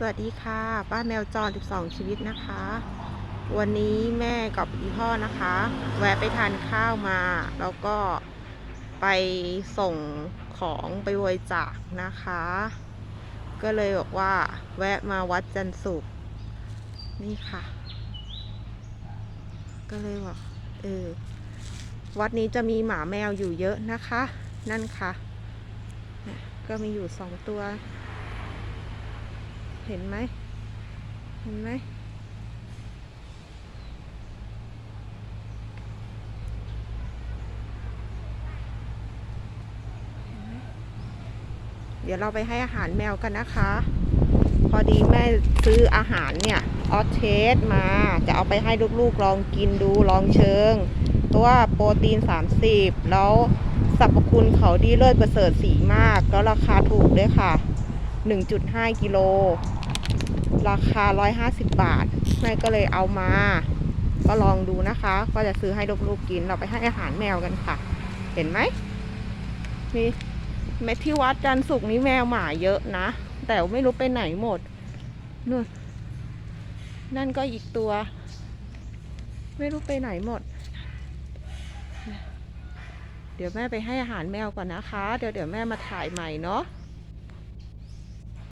สวัสดีค่ะ ป้าแมวจร 12 ชีวิตนะคะ วันนี้แม่กับอีพ่อนะคะ แวะไปทานข้าวมา แล้วก็ไปส่งของไปบริจาคนะคะ ก็เลยบอกว่า แวะมาวัดจันทร์สุขนี่ค่ะ ก็เลยบอกเออวัดนี้จะมีหมาแมวอยู่เยอะนะคะ นั่นค่ะ ก็มีอยู่สองตัว เห็นไหม เห็นไหม เดี๋ยวเราไปให้อาหารแมวกันนะคะ พอดีแม่ซื้ออาหารเนี่ย ออเทสมา จะเอาไปให้ลูกๆลองกินดูลองเชิง เพราะว่าโปรตีน 30 แล้วสรรพคุณเขาดีเลิศประเสริฐสีมาก แล้วราคาถูกด้วยค่ะ 1.5 กิโล ราคา 150 บาท แม่ก็เลยเอามา ก็ลองดูนะคะ ก็จะซื้อให้ลูกๆกิน เราไปให้อาหารแมวกันค่ะ เห็นไหมมีแมที่วัดจันทร์สุกนี้แมวหมาเยอะนะ แต่ไม่รู้ไปไหนหมดนู่นนั่นก็อีกตัว ไม่รู้ไปไหนหมด เดี๋ยวแม่ไปให้อาหารแมวก่อนนะคะ เดี๋ยวเดี๋ยวแม่มาถ่ายใหม่เนาะ